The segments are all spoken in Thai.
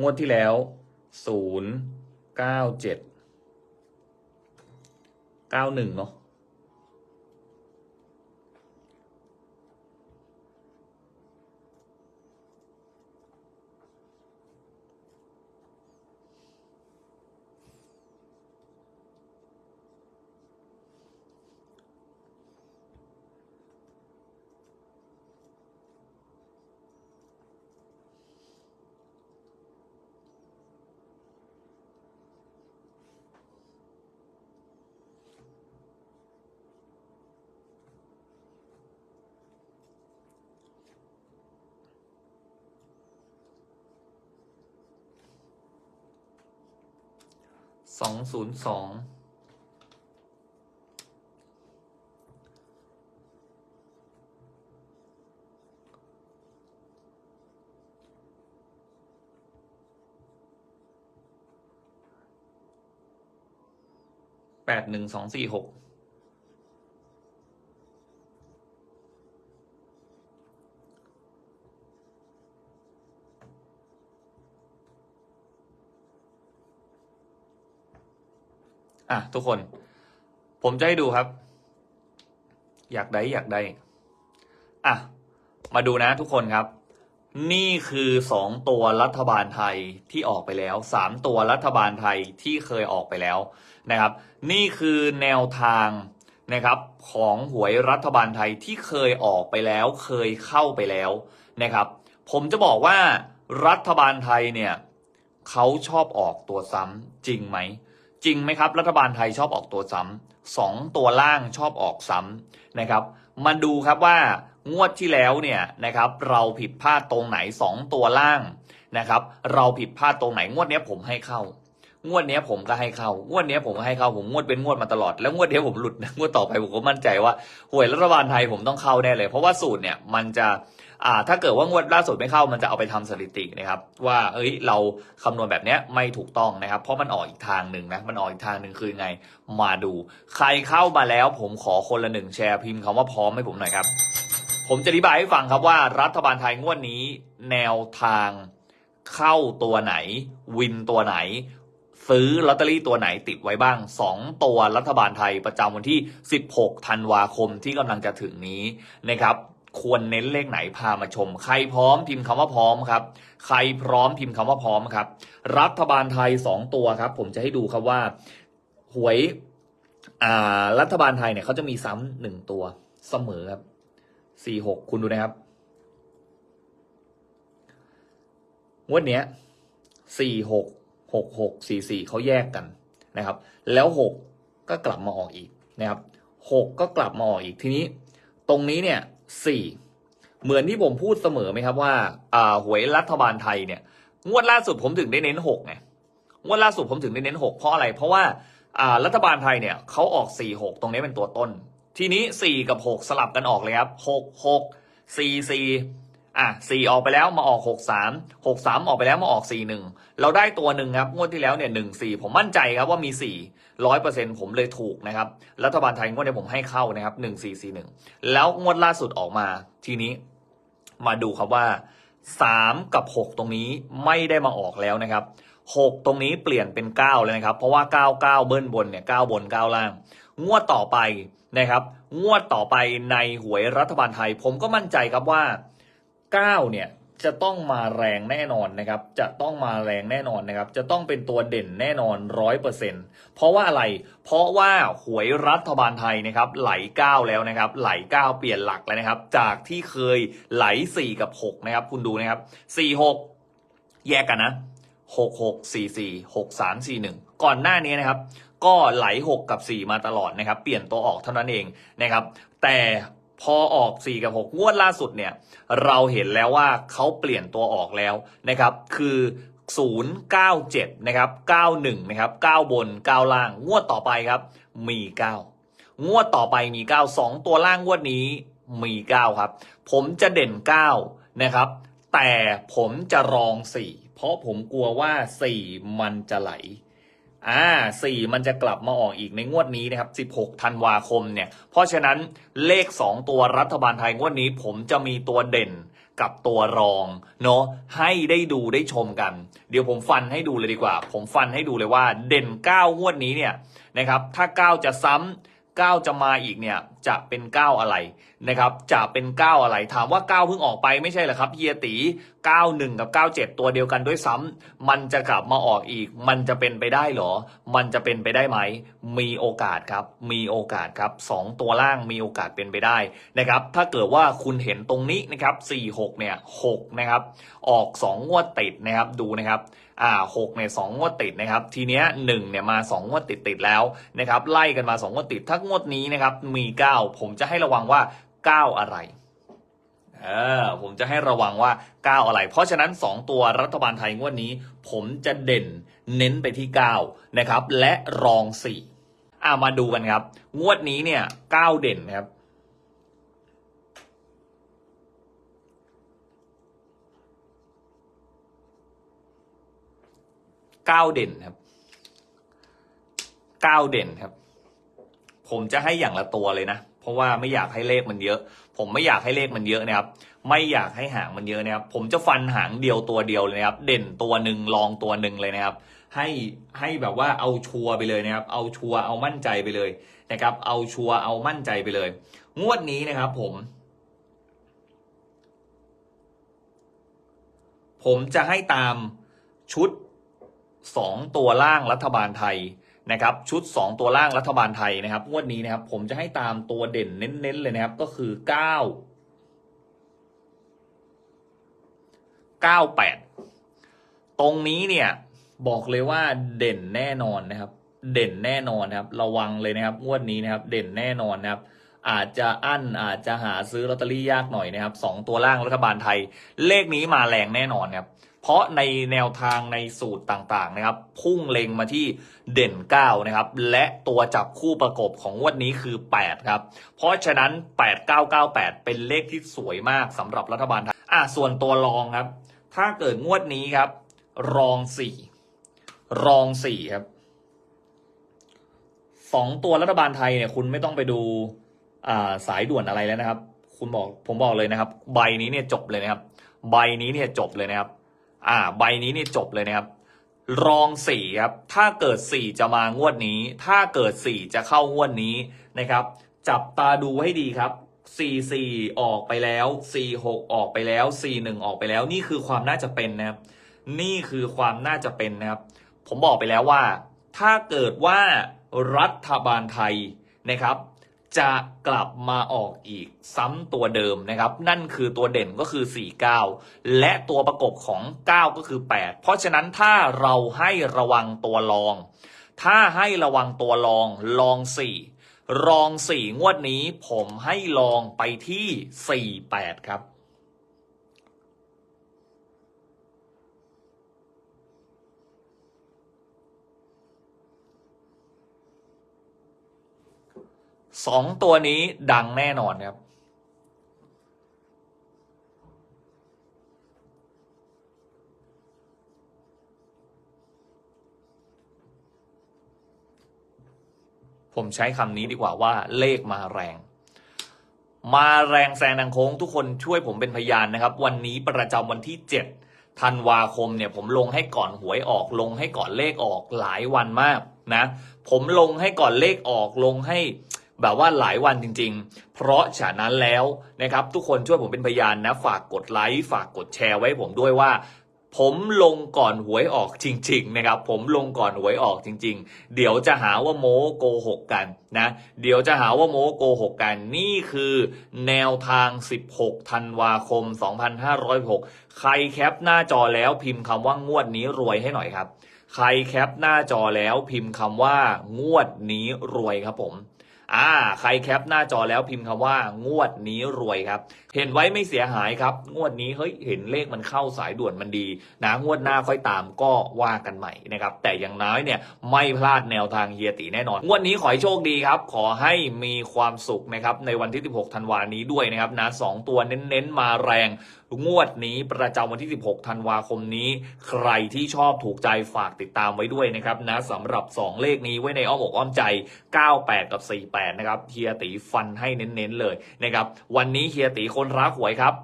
งวดที่แล้วศูนย์เก้าเจ็ดเก้าหนึ่งเนาะ สองศูนย์สองแปดหนึ่งสองสี่หก อะทุกคน ผมจะให้ดูครับ อยากได้อยากได้อะมาดูนะทุกคนครับ นี่คือสองตัวรัฐบาลไทยที่ออกไปแล้วสามตัวรัฐบาลไทยที่เคยออกไปแล้วนะครับ นี่คือแนวทางนะครับของหวยรัฐบาลไทยที่เคยออกไปแล้ว เคยเข้าไปแล้วนะครับ ผมจะบอกว่ารัฐบาลไทยเนี่ยเขาชอบออกตัวซ้ำจริงไหม จริงไหมครับรัฐบาลไทยชอบออกตัวซ้ำสองตัวล่างชอบออกซ้ำนะครับ มาดูครับว่างวดที่แล้วเนี่ยนะครับเราผิดพลาดตรงไหนสองตัวล่างนะครับ เราผิดพลาดตรงไหนงวดนี้ผมให้เข้า งวดนี้ผมก็ให้เข้างวดนี้ผมก็ให้เข้าผมงวดเป็นงวดมาตลอดแล้วงวดเนี้ผมหลุดนะงวดต่อไปผมก็มั่นใจว่าหวยรัฐบาลไทยผมต้องเข้าแน่เลย เพราะว่าสูตรเนี่ยมันจะ อ่าถ้าเกิดว่างวดล่าสุดไม่เข้ามันจะเอาไปทำสถิตินะครับว่าเอ้ยเราคำนวณแบบเนี้ยไม่ถูกต้องนะครับ เพราะมันออกอีกทางหนึ่งนะมันออกอีกทางหนึ่งคือไงมาดู ใครเข้ามาแล้วผมขอคนละหนึ่งแชร์พิมพ์คำว่าพร้อมให้ผมหน่อยครับ ผมจะอธิบายให้ฟังครับว่ารัฐบาลไทยงวดนี้ แนวทางเข้าตัวไหน วินตัวไหนซื้อลอตเตอรี่ตัวไหนติดไว้บ้าง 2 ตัวรัฐบาลไทยประจำวันที่ 16 ธันวาคมที่กำลังจะถึงนี้นะครับ ควรเน้นเลขไหนพามาชม ใครพร้อมพิมพ์คำว่าพร้อมครับ ใครพร้อมพิมพ์คำว่าพร้อมครับ รัฐบาลไทย 2 ตัวครับ ผมจะให้ดูครับว่าหวยอ่ารัฐบาลไทยเนี่ยเขาจะมีซ้ำหนึ่งตัวเสมอครับสี่หกคุณดูนะครับงวดเนี้ยสี่หกหกหกสี่สี่เขาแยกกันนะครับ แล้วหกก็กลับมาออกอีกนะครับหกก็กลับมาออกอีกทีนี้ ตรงนี้เนี่ย สี่เหมือนที่ผมพูดเสมอไหมครับว่าอ่าหวยรัฐบาลไทยเนี่ย งวดล่าสุดผมถึงได้เน้นหกไงงวดล่าสุดผมถึงได้เน้นหกเพราะอะไร เพราะว่าอ่ารัฐบาลไทยเนี่ยเขาออกสี่หกตรงนี้เป็นตัวต้น ทีนี้สี่กับหกสลับกันออกเลยครับหกหกสี่สี่ อะสี่ออกไปแล้วมาออกหกสามหกสามออกไปแล้วมาออกสี่หนึ่งเราได้ตัวหนึ่งครับงวดที่แล้วเนี่ยหนึ่งสี่ผมมั่นใจครับว่ามีสี่ร้อยเปอร์เซ็นผมเลยถูกนะครับรัฐบาลไทยงวดนี้ผมให้เข้านะครับหนึ่งสี่สี่หนึ่งแล้วงวดล่าสุดออกมาทีนี้ มาดูครับว่าสามกับหกตรงนี้ไม่ได้มาออกแล้วนะครับหกตรงนี้เปลี่ยนเป็นเก้าเลยนะครับ เพราะว่าเก้าเก้าเบิ้ลบนเนี่ยเก้าบนเก้าล่าง งวดต่อไปนะครับ งวดต่อไปในหวยรัฐบาลไทย ผมก็มั่นใจครับว่า 9เนี่ยจะต้องมาแรงแน่นอนนะครับ จะต้องมาแรงแน่นอนนะครับ จะต้องเป็นตัวเด่นแน่นอนร้อยเปอร์เซ็นเพราะว่าอะไร เพราะว่าหวยรัฐบาลไทยนะครับไหล9แล้วนะครับ ไหล9เปลี่ยนหลักแล้วนะครับ จากที่เคยไหล4กับ6นะครับ คุณดูนะครับ4 6แยกกันนะ6 6 4 4 6 3 4 1ก่อนหน้านี้นะครับ ก็ไหล6กับ4มาตลอดนะครับ เปลี่ยนตัวออกเท่านั้นเองนะครับ แต่ พอออก 4 กับ 6 งวดล่าสุดเนี่ย เราเห็นแล้วว่าเขาเปลี่ยนตัวออกแล้วนะครับ คือ 097 นะครับ 91 นะครับ 9 บน 9 ล่าง งวดต่อไปครับ มี 9 งวดต่อไปมี 9 2 ตัวล่างงวดนี้มี 9 ครับ ผมจะเด่น 9 นะครับ แต่ผมจะรอง 4 เพราะผมกลัวว่า 4 มันจะไหล อ่าสี่มันจะกลับมาออกอีกในงวดนี้นะครับ 16 ธันวาคมเนี่ย เพราะฉะนั้นเลข 2 ตัวรัฐบาลไทยงวดนี้ ผมจะมีตัวเด่นกับตัวรองเนาะให้ได้ดูได้ชมกัน เดี๋ยวผมฟันให้ดูเลยดีกว่า ผมฟันให้ดูเลยว่าเด่น 9 งวดนี้เนี่ยนะครับ ถ้า 9 จะซ้ำ 9จะมาอีกเนี่ยจะเป็น9อะไรนะครับจะเป็น9อะไรถามว่า9เพิ่งออกไปไม่ใช่เหรอครับเฮียตี91 กับ 97 ตัวเดียวกันด้วยซ้ำมันจะกลับมาออกอีก มันจะเป็นไปได้เหรอ มันจะเป็นไปได้ไหม มีโอกาสครับ มีโอกาสครับสองตัวล่างมีโอกาสเป็นไปได้นะครับ ถ้าเกิดว่าคุณเห็นตรงนี้นะครับ 46 เนี่ย 6 นะครับ ออก 2 งวดติดนะครับ ดูนะครับ อ่าหกเนี่ยสองงวดติดนะครับ ทีเนี้ยหนึ่งเนี่ยมาสองงวดติดติดแล้วนะครับ ไล่กันมาสองงวดติดถ้างวดนี้นะครับ มีเก้าผมจะให้ระวังว่าเก้าอะไรเออผมจะให้ระวังว่าก้าวอะไร เพราะฉะนั้น 2 ตัวรัฐบาลไทยงวดนี้ ผมจะเด่นเน้นไปที่9นะครับ และรอง4อ่ามาดูกันครับ งวดนี้เนี่ย9เด่นนะครับ 9เด่นครับ9เด่นครับ ผมจะให้อย่างละตัวเลยนะ เพราะว่าไม่อยากให้เลขมันเยอะ ผมไม่อยากให้เลขมันเยอะนะครับ ไม่อยากให้หางมันเยอะนะครับ ผมจะฟันหางเดียวตัวเดียวเลยนะครับ เด่นตัวหนึ่งรองตัวหนึ่งเลยนะครับ ให้ให้แบบว่าเอาชัวร์ไปเลยนะครับ เอาชัวร์เอามั่นใจไปเลยนะครับ เอาชัวร์เอามั่นใจไปเลย งวดนี้นะครับ ผม ผมจะให้ตามชุด 2 ตัวล่างรัฐบาลไทยนะครับชุด 2 ตัวล่างรัฐบาลไทยนะครับงวดนี้นะครับ ผมจะให้ตามตัวเด่นเน้นๆเลยนะครับ ก็คือ 9 98 ตรงนี้เนี่ยบอกเลยว่าเด่นแน่นอนนะครับ เด่นแน่นอนนะครับ ระวังเลยนะครับงวดนี้นะครับ เด่นแน่นอนนะครับ อาจจะอั้นอาจจะหาซื้อลอตเตอรี่ยากหน่อยนะครับสองตัวล่างรัฐบาลไทย เลขนี้มาแรงแน่นอนครับ เพราะในแนวทางในสูตรต่างๆนะครับ พุ่งเล็งมาที่เด่น 9 นะครับ และตัวจับคู่ประกบของงวดนี้คือ 8 ครับ เพราะฉะนั้น 8998 เป็นเลขที่สวยมากสำหรับรัฐบาลไทยอะส่วนตัวรองครับ ถ้าเกิดงวดนี้ครับ รอง 4 รอง 4 ครับสองตัวรัฐบาลไทยเนี่ยคุณไม่ต้องไปดูอ่าสายด่วนอะไรแล้วนะครับ คุณบอกผมบอกเลยนะครับ ใบนี้เนี่ยจบเลยนะครับ ใบนี้เนี่ยจบเลยนะครับ อ่า ใบนี้เนี่ยจบเลยนะครับ รองสี่ครับ ถ้าเกิดสี่จะมางวดนี้ ถ้าเกิดสี่จะเข้างวดนี้นะครับ จับตาดูให้ดีครับสี่สี่ออกไปแล้วสี่หกออกไปแล้วสี่หนึ่งออกไปแล้ว นี่คือความน่าจะเป็นนะครับ นี่คือความน่าจะเป็นนะครับ ผมบอกไปแล้วว่า ถ้าเกิดว่ารัฐบาลไทยนะครับ จะกลับมาออกอีกซ้ำตัวเดิมนะครับ นั่นคือตัวเด่นก็คือ 49 และตัวประกบของ 9 ก็คือ 8 เพราะฉะนั้นถ้าเราให้ระวังตัวรอง ถ้าให้ระวังตัวรองรอง 4 รอง 4 งวดนี้ผมให้ลองไปที่ 48 ครับ สองตัวนี้ดังแน่นอนครับ ผมใช้คำนี้ดีกว่าว่าเลขมาแรง มาแรงแซงดังโค้งทุกคนช่วยผมเป็นพยานนะครับ วันนี้ประจำวันที่ 7 ธันวาคมเนี่ยผมลงให้ก่อนหวยออก ลงให้ก่อนเลขออกหลายวันมากนะ ผมลงให้ก่อนเลขออกลงให้ แบบว่าหลายวันจริง ๆ เพราะฉะนั้นแล้วนะครับ ทุกคนช่วยผมเป็นพยานนะ ฝากกดไลค์ฝากกดแชร์ไว้ผมด้วยว่าผมลงก่อนหวยออกจริง ๆ นะครับ ผมลงก่อนหวยออกจริง ๆ เดี๋ยวจะหาว่าโม้โกหกกันนะ เดี๋ยวจะหาว่าโม้โกหกกัน นี่คือแนวทาง 16 ธันวาคม 2506 ใครแคปหน้าจอแล้วพิมพ์คำว่างวดนี้รวยให้หน่อยครับ ใครแคปหน้าจอแล้วพิมพ์คำว่างวดนี้รวยครับผม อ่า ใครแคปหน้าจอแล้วพิมพ์คำว่า งวดนี้รวยครับ เห็นไว้ไม่เสียหายครับ งวดนี้เฮ้ยเห็นเลขมันเข้าสายด่วนมันดีนะงวดหน้าค่อยตามก็ว่ากันใหม่นะครับ แต่อย่างน้อยเนี่ยไม่พลาดแนวทางเฮียตีแน่นอน งวดนี้ขอให้โชคดีครับ ขอให้มีความสุขนะครับในวันที่ 16 ธันวานี้ด้วยนะครับนะสองตัวเน้นๆมาแรงงวดนี้ประจำวันที่ 16 ธันวาคมนี้ ใครที่ชอบถูกใจฝากติดตามไว้ด้วยนะครับนะสำหรับ 2 เลขนี้ไว้ในอ้อมอกอ้อมใจ 98 กับ 48 นะครับเฮียตีฟันให้เน้นๆเลยนะครับ วันนี้เฮียตีคนรักหวยครับ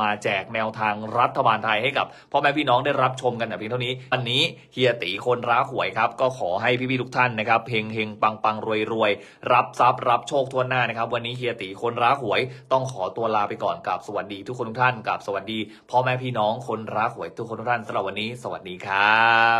มาแจกแนวทางรัฐบาลไทยให้กับพ่อแม่พี่น้องได้รับชมกันแต่เพียงเท่านี้ วันนี้เฮียตีคนรักหวยครับก็ขอให้พี่ๆทุกท่านนะครับเฮงเฮงปังปังรวยรวยรับทรัพย์รับโชคทั่วหน้านะครับ วันนี้เฮียตีคนรักหวย ต้องขอตัวลาไปก่อนกับสวัสดีทุกคนทุกท่านกับสวัสดีพ่อแม่พี่น้องคนรักหวยทุกคนทุกท่านสำหรับวันนี้ สวัสดีครับ